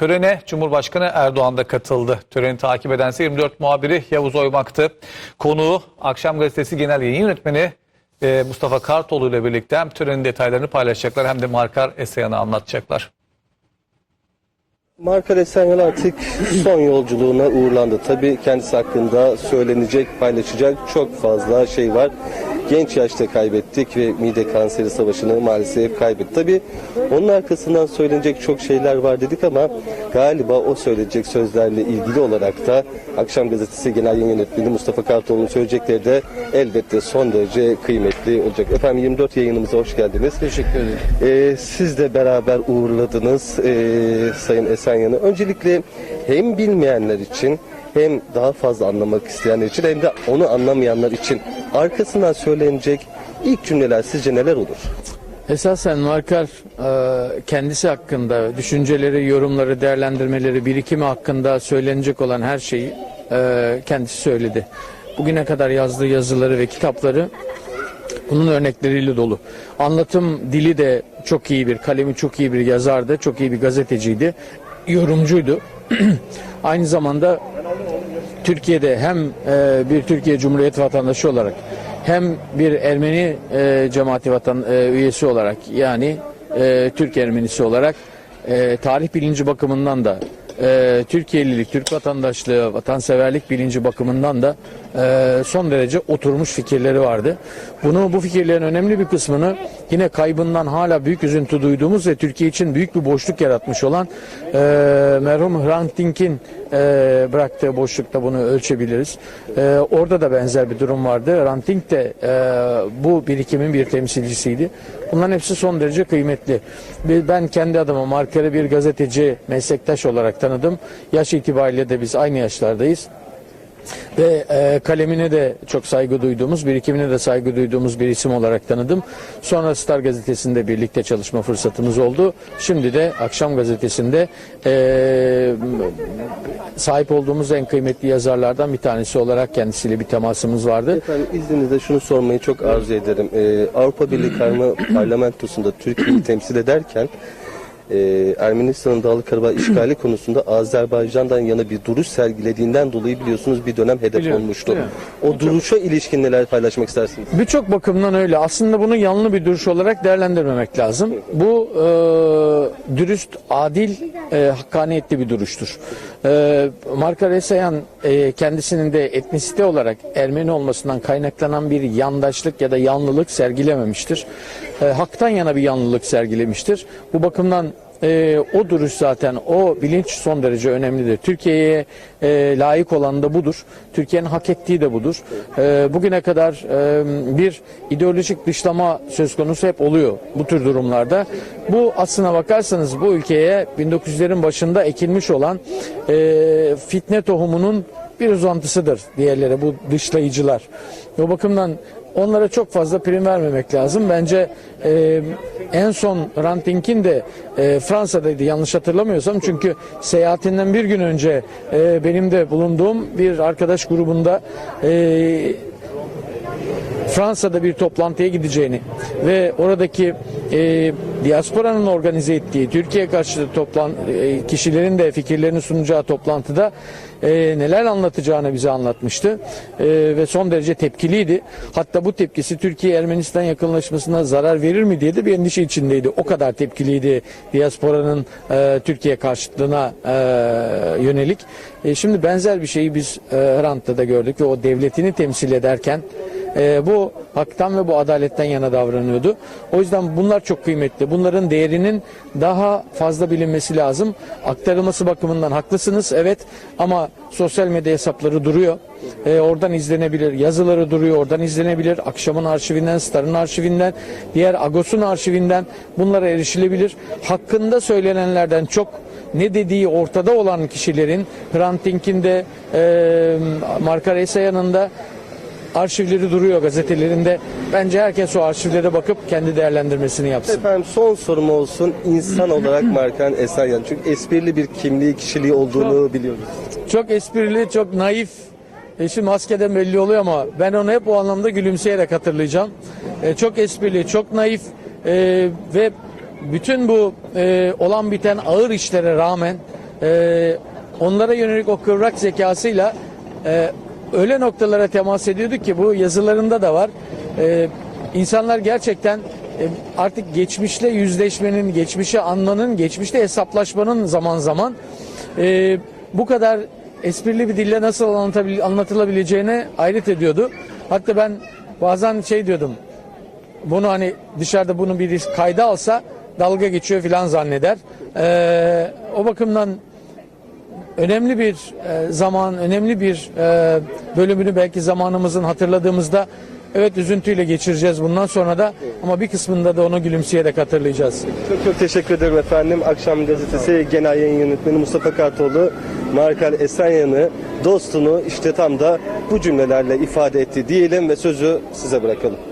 törene Cumhurbaşkanı Erdoğan da katıldı. Töreni takip eden 24 muhabiri Yavuz Oymak'tı. Konuğu Akşam Gazetesi Genel Yayın Yönetmeni e, Mustafa Kartoğlu ile birlikte hem törenin detaylarını paylaşacaklar hem de Markar Esayan'ı anlatacaklar. Marka Esenyal artık son yolculuğuna uğurlandı. Tabii kendisi hakkında söylenecek, paylaşacak çok fazla şey var. Genç yaşta kaybettik ve mide kanseri savaşını maalesef kaybettik. Tabii onun arkasından söylenecek çok şeyler var dedik ama galiba o söyleyecek sözlerle ilgili olarak da Akşam Gazetesi Genel Yayın Yönetmeni Mustafa Kartoğlu'nun söyleyecekleri de elbette son derece kıymetli olacak. Efendim 24 yayınımıza hoş geldiniz. Teşekkür ederim. Ee, siz de beraber uğurladınız ee, Sayın Esenyan'ı. Öncelikle hem bilmeyenler için hem daha fazla anlamak isteyenler için hem de onu anlamayanlar için arkasından söylenecek ilk cümleler sizce neler olur? Esasen Markar e, kendisi hakkında düşünceleri, yorumları, değerlendirmeleri, birikimi hakkında söylenecek olan her şeyi e, kendisi söyledi. Bugüne kadar yazdığı yazıları ve kitapları bunun örnekleriyle dolu. Anlatım dili de çok iyi bir, kalemi çok iyi bir yazardı, çok iyi bir gazeteciydi, yorumcuydu. Aynı zamanda Türkiye'de hem e, bir Türkiye Cumhuriyeti vatandaşı olarak hem bir Ermeni e, cemaati vatan e, üyesi olarak yani e, Türk Ermenisi olarak e, tarih bilinci bakımından da e, Türkiye'lilik, Türk vatandaşlığı, vatanseverlik bilinci bakımından da e, son derece oturmuş fikirleri vardı. Bunu bu fikirlerin önemli bir kısmını yine kaybından hala büyük üzüntü duyduğumuz ve Türkiye için büyük bir boşluk yaratmış olan e, merhum Hrant Dink'in e, bıraktığı boşlukta bunu ölçebiliriz. E, orada da benzer bir durum vardı. Hrant Dink de e, bu birikimin bir temsilcisiydi. Bunların hepsi son derece kıymetli. Ben kendi adıma markalı bir gazeteci, meslektaş olarak tanıdım. Yaş itibariyle de biz aynı yaşlardayız. Ve e, kalemine de çok saygı duyduğumuz, birikimine de saygı duyduğumuz bir isim olarak tanıdım. Sonra Star Gazetesi'nde birlikte çalışma fırsatımız oldu. Şimdi de Akşam Gazetesi'nde e, sahip olduğumuz en kıymetli yazarlardan bir tanesi olarak kendisiyle bir temasımız vardı. Efendim izninizle şunu sormayı çok arzu ederim. Ee, Avrupa Birliği Karma Parlamentosu'nda Türkiye'yi temsil ederken e, Ermenistan'ın Dağlı Karabağ işgali konusunda Azerbaycan'dan yana bir duruş sergilediğinden dolayı biliyorsunuz bir dönem hedef Biliyorum, olmuştu. biliyorum. O duruşa ilişkin neler paylaşmak istersiniz? Birçok bakımdan öyle. Aslında bunu yanlı bir duruş olarak değerlendirmemek lazım. Bu e, dürüst, adil, e, hakkaniyetli bir duruştur. E, Marka Resayan e, kendisinin de etnisite olarak Ermeni olmasından kaynaklanan bir yandaşlık ya da yanlılık sergilememiştir. E, haktan yana bir yanlılık sergilemiştir. Bu bakımdan e, o duruş zaten, o bilinç son derece önemlidir. Türkiye'ye e, layık olan da budur. Türkiye'nin hak ettiği de budur. E, bugüne kadar e, bir ideolojik dışlama söz konusu hep oluyor bu tür durumlarda. Bu aslına bakarsanız bu ülkeye 1900'lerin başında ekilmiş olan e, fitne tohumunun bir uzantısıdır diğerleri bu dışlayıcılar. O bakımdan onlara çok fazla prim vermemek lazım. Bence e, en son Ranting'in de e, Fransa'daydı yanlış hatırlamıyorsam. Çünkü seyahatinden bir gün önce e, benim de bulunduğum bir arkadaş grubunda e, Fransa'da bir toplantıya gideceğini ve oradaki e, diasporanın organize ettiği Türkiye karşı toplan e, kişilerin de fikirlerini sunacağı toplantıda e, neler anlatacağını bize anlatmıştı E, ve son derece tepkiliydi. Hatta bu tepkisi Türkiye Ermenistan yakınlaşmasına zarar verir mi diye de bir endişe içindeydi. O kadar tepkiliydi diasporanın e, Türkiye karşıtlığına e, yönelik. E, şimdi benzer bir şeyi biz e, Hrant'ta da gördük ve o devletini temsil ederken e, bu haktan ve bu adaletten yana davranıyordu. O yüzden bunlar çok kıymetli. Bunların değerinin daha fazla bilinmesi lazım. Aktarılması bakımından haklısınız evet ama sosyal medya hesapları duruyor. E, oradan izlenebilir. Yazıları duruyor. Oradan izlenebilir. Akşamın arşivinden, Star'ın arşivinden, diğer Agos'un arşivinden bunlara erişilebilir. Hakkında söylenenlerden çok ne dediği ortada olan kişilerin Hrant Dink'in de e, Marka Resayan'ın da arşivleri duruyor gazetelerinde. Bence herkes o arşivlere bakıp kendi değerlendirmesini yapsın. Efendim son sorum olsun. İnsan olarak Markan Esenyan. Çünkü esprili bir kimliği, kişiliği olduğunu biliyoruz. Çok esprili, çok naif. E şimdi maskeden belli oluyor ama ben onu hep o anlamda gülümseyerek hatırlayacağım. E, çok esprili, çok naif e, ve bütün bu e, olan biten ağır işlere rağmen e, onlara yönelik o kıvrak zekasıyla e, öyle noktalara temas ediyordu ki bu yazılarında da var. E, insanlar gerçekten e, artık geçmişle yüzleşmenin, geçmişi anmanın, geçmişte hesaplaşmanın zaman zaman e, bu kadar esprili bir dille nasıl anlatılabileceğine hayret ediyordu. Hatta ben bazen şey diyordum, bunu hani dışarıda bunu bir kayda alsa dalga geçiyor filan zanneder. Ee, o bakımdan önemli bir e, zaman, önemli bir e, bölümünü belki zamanımızın hatırladığımızda evet üzüntüyle geçireceğiz bundan sonra da ama bir kısmında da onu gülümseyerek hatırlayacağız. Çok çok teşekkür ederim efendim. Akşam Gazetesi Genel Yayın Yönetmeni Mustafa Kartoğlu, Markal Esenyan'ı, dostunu işte tam da bu cümlelerle ifade etti diyelim ve sözü size bırakalım.